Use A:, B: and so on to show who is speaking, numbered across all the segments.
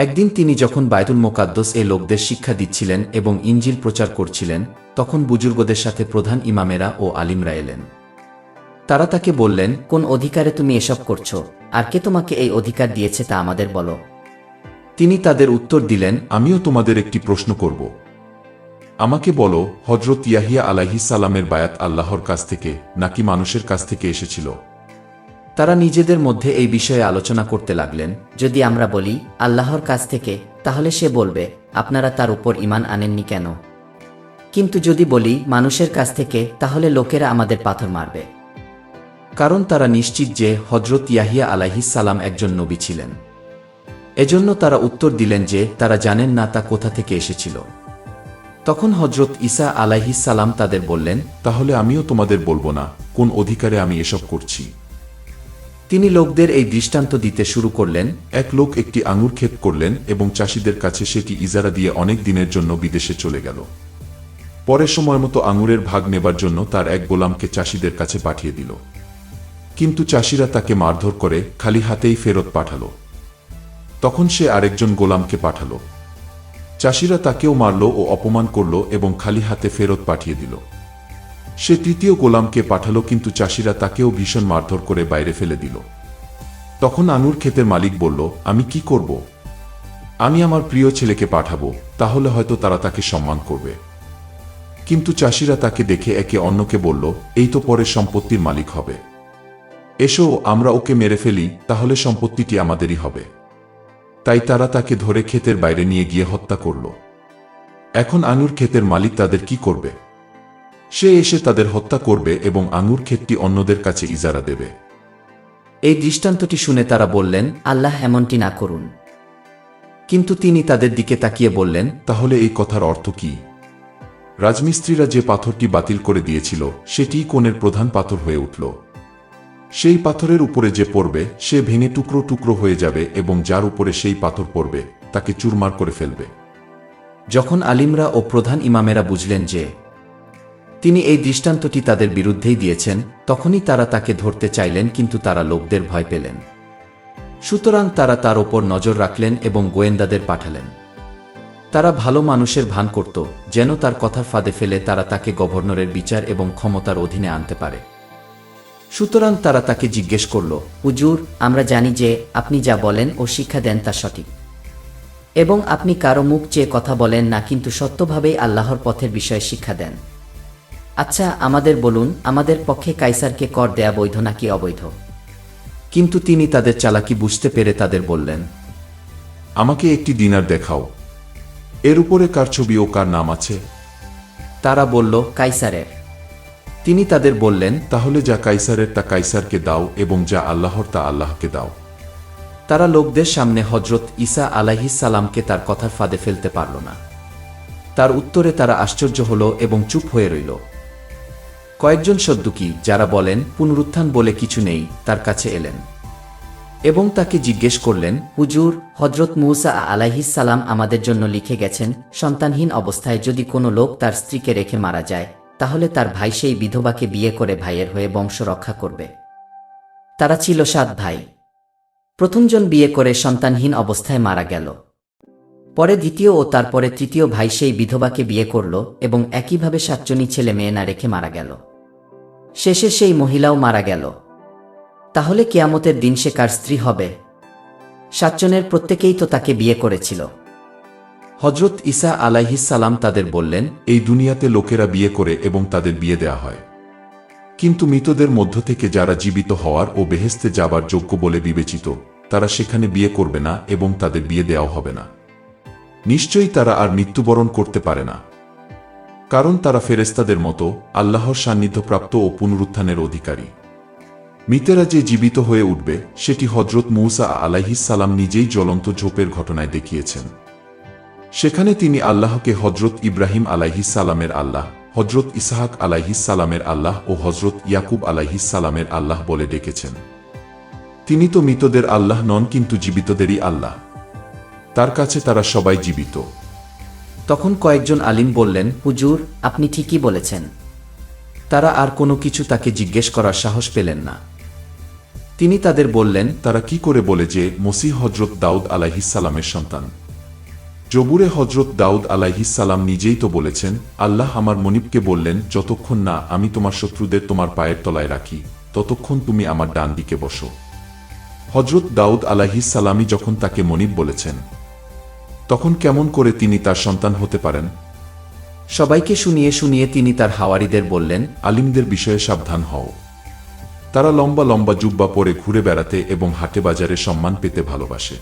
A: একদিন তিনি যখন বায়তুল মোকাদ্দস এ লোকদের শিক্ষা দিচ্ছিলেন এবং ইঞ্জিল প্রচার করছিলেন তখন বুজুর্গদের সাথে প্রধান ইমামেরা ও আলিমরা এলেন। তারা তাকে বললেন
B: কোন অধিকারে তুমি এসব করছ? আর কে তোমাকে এই অধিকার দিয়েছে তা আমাদের বলো।
A: তিনি তাদের উত্তর দিলেন
C: আমিও তোমাদের একটি প্রশ্ন করব। আমাকে বলো হজরত ইয়াহিয়া আলাইহিস সালামের বায়াত আল্লাহর কাছ থেকে নাকি মানুষের কাছ থেকে এসেছিল?
A: তারা নিজেদের মধ্যে এই বিষয়ে আলোচনা করতে লাগলেন,
B: যদি আমরা বলি, আল্লাহর কাছ থেকে, তাহলে সে বলবে, আপনারা তার উপর ইমান আনেননি কেন? কিন্তু যদি বলি, মানুষের কাছ থেকে, তাহলে লোকেরা আমাদের পাথর মারবে।
A: কারণ তারা নিশ্চিত যে হজরত ইয়াহিয়া সালাম একজন নবী ছিলেন। এজন্য তারা উত্তর দিলেন যে, তারা জানেন না তা কোথা থেকে এসেছিল। তখন হজরত আলাইহিস সালাম তাদের বললেন,
C: তাহলে আমিও তোমাদের বলব না, কোন অধিকারে আমি এসব করছি?
A: তিনি লোকদের এই দৃষ্টান্ত দিতে শুরু করলেন,
C: এক লোক একটি আঙুর ক্ষেত করলেন এবং চাষিদের কাছে সেটি ইজারা দিয়ে অনেক দিনের জন্য বিদেশে চলে গেল। পরে সময় মতো আঙুরের ভাগ নেবার জন্য তার এক গোলামকে চাষিদের কাছে পাঠিয়ে দিল। কিন্তু চাষিরা তাকে মারধর করে খালি হাতেই ফেরত পাঠালো। তখন সে আরেকজন গোলামকে পাঠালো। চাষিরা তাকেও মারল ও অপমান করল এবং খালি হাতে ফেরত পাঠিয়ে দিল। সে তৃতীয় গোলামকে পাঠালো, কিন্তু চাষিরা তাকেও ভীষণ মারধর করে বাইরে ফেলে দিল। তখন আনুর ক্ষেতের মালিক বলল, আমি কি করব? আমি আমার প্রিয় ছেলেকে পাঠাবো, তাহলে হয়তো তারা তাকে সম্মান করবে। কিন্তু চাষিরা তাকে দেখে একে অন্যকে বলল, এই তো পরে সম্পত্তির মালিক হবে। এসো, আমরা ওকে মেরে ফেলি, তাহলে সম্পত্তিটি আমাদেরই হবে। তাই তারা তাকে ধরে ক্ষেতের বাইরে নিয়ে গিয়ে হত্যা করল। এখন আনুর ক্ষেতের মালিক তাদের কি করবে? সে এসে তাদের হত্যা করবে এবং আঙুর ক্ষেতটি অন্যদের কাছে ইজারা দেবে।
A: এই দৃষ্টান্তটি শুনে তারা বললেন
B: আল্লাহ এমনটি না করুন।
A: কিন্তু তিনি তাদের দিকে তাকিয়ে বললেন
C: তাহলে এই কথার অর্থ কি? রাজমিস্ত্রিরা যে পাথরটি বাতিল করে দিয়েছিল সেটিই কোণের প্রধান পাথর হয়ে উঠল। সেই পাথরের উপরে যে পড়বে সে ভেঙে টুকরো টুকরো হয়ে যাবে এবং যার উপরে সেই পাথর পড়বে তাকে চুরমার করে ফেলবে।
A: যখন আলিমরা ও প্রধান ইমামেরা বুঝলেন যে তিনি এই দৃষ্টান্তটি তাদের বিরুদ্ধেই দিয়েছেন, তখনই তারা তাকে ধরতে চাইলেন কিন্তু তারা লোকদের ভয় পেলেন। সুতরাং তারা তার ওপর নজর রাখলেন এবং গোয়েন্দাদের পাঠালেন। তারা ভালো মানুষের ভান করত, যেন তার কথার ফাঁদে ফেলে তারা তাকে গভর্নরের বিচার এবং ক্ষমতার অধীনে আনতে পারে। সুতরাং তারা তাকে জিজ্ঞেস করল,
B: হুজুর, আমরা জানি যে আপনি যা বলেন ও শিক্ষা দেন তা সঠিক। এবং আপনি কারও মুখ চেয়ে কথা বলেন না, কিন্তু সত্যভাবেই আল্লাহর পথের বিষয়ে শিক্ষা দেন। আচ্ছা আমাদের বলুন আমাদের পক্ষে কাইসারকে কর দেয়া বৈধ নাকি অবৈধ?
A: কিন্তু তিনি তাদের চালাকি বুঝতে পেরে তাদের বললেন
C: আমাকে একটি দিনার দেখাও। এর উপরে কার ছবি ও কার নাম আছে?
A: তারা বলল
B: কাইসারের
A: তিনি তাদের বললেন
C: তাহলে যা কাইসারের তা কাইসারকে দাও এবং যা আল্লাহর তা আল্লাহকে দাও।
A: তারা লোকদের সামনে হজরত ঈসা আলাইহিস সালামকে তার কথার ফাঁদে ফেলতে পারল না। তার উত্তরে তারা আশ্চর্য হল এবং চুপ হয়ে রইল। কয়েকজন সদ্যুকি যারা বলেন, পুনরুত্থান বলে কিছু নেই, তার কাছে এলেন। এবং তাকে জিজ্ঞেস করলেন,
B: হুজুর হজরত মুসা সালাম আমাদের জন্য লিখে গেছেন, সন্তানহীন অবস্থায় যদি কোনো লোক তার স্ত্রীকে রেখে মারা যায়, তাহলে তার ভাই সেই বিধবাকে বিয়ে করে ভাইয়ের হয়ে বংশ রক্ষা করবে। তারা ছিল সাত ভাই। প্রথমজন বিয়ে করে সন্তানহীন অবস্থায় মারা গেল। পরে দ্বিতীয় ও তারপরে তৃতীয় ভাই সেই বিধবাকে বিয়ে করল এবং একইভাবে সাতজনই ছেলে মেয়ে না রেখে মারা গেল। শেষে সেই মহিলাও মারা গেল। তাহলে কেয়ামতের দিন সে কার স্ত্রী হবে? সাতজনের প্রত্যেকেই তো তাকে বিয়ে করেছিল।
A: হজরত ঈসা আলাইহিস সালাম তাদের বললেন,
C: এই দুনিয়াতে লোকেরা বিয়ে করে এবং তাদের বিয়ে দেয়া হয়। কিন্তু মৃতদের মধ্য থেকে যারা জীবিত হওয়ার ও বেহেস্তে যাবার যোগ্য বলে বিবেচিত, তারা সেখানে বিয়ে করবে না এবং তাদের বিয়ে দেওয়া হবে না। নিশ্চয়ই তারা আর মৃত্যুবরণ করতে পারে না। কারণ তারা ফেরেস্তাদের মতো আল্লাহর সান্নিধ্যপ্রাপ্ত ও পুনরুত্থানের অধিকারী। মৃতেরা যে জীবিত হয়ে উঠবে, সেটি হজরত মৌসা সালাম নিজেই জ্বলন্ত ঝোপের ঘটনায় দেখিয়েছেন। সেখানে তিনি আল্লাহকে হজরত ইব্রাহিম সালামের আল্লাহ হজরত ইসাহাক সালামের আল্লাহ ও হজরত ইয়াকুব সালামের আল্লাহ বলে ডেকেছেন। তিনি তো মৃতদের আল্লাহ নন, কিন্তু জীবিতদেরই আল্লাহ। তার কাছে তারা সবাই জীবিত।
A: তখন কয়েকজন আলিম বললেন,
B: হুজুর, আপনি ঠিকই বলেছেন।
A: তারা আর কোনো কিছু তাকে জিজ্ঞেস করার সাহস পেলেন না। তিনি তাদের বললেন,
C: তারা কি করে বলে যে মসিহ হজরত দাউদ আলাইহিসালামের সন্তান? জবুরে হজরত দাউদ আলাইহিসালাম নিজেই তো বলেছেন, আল্লাহ আমার মনিবকে বললেন, যতক্ষণ না আমি তোমার শত্রুদের তোমার পায়ের তলায় রাখি, ততক্ষণ তুমি আমার ডান দিকে বসো। হজরত দাউদ আলাইহিসালামই যখন তাকে মনিব বলেছেন তখন কেমন করে তিনি তার সন্তান হতে পারেন?
A: সবাইকে শুনিয়ে শুনিয়ে তিনি তার হাওয়ারিদের বললেন
C: আলিমদের বিষয়ে সাবধান হও। তারা লম্বা লম্বা জুব্বা পরে ঘুরে বেড়াতে এবং হাটে বাজারে সম্মান পেতে ভালোবাসে।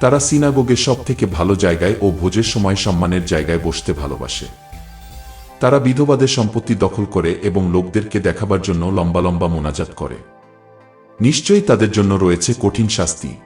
C: তারা সিনাগোগে সব থেকে ভালো জায়গায় ও ভোজের সময় সম্মানের জায়গায় বসতে ভালোবাসে। তারা বিধবাদের সম্পত্তি দখল করে এবং লোকদেরকে দেখাবার জন্য লম্বা লম্বা মোনাজাত করে। নিশ্চয়ই তাদের জন্য রয়েছে কঠিন শাস্তি।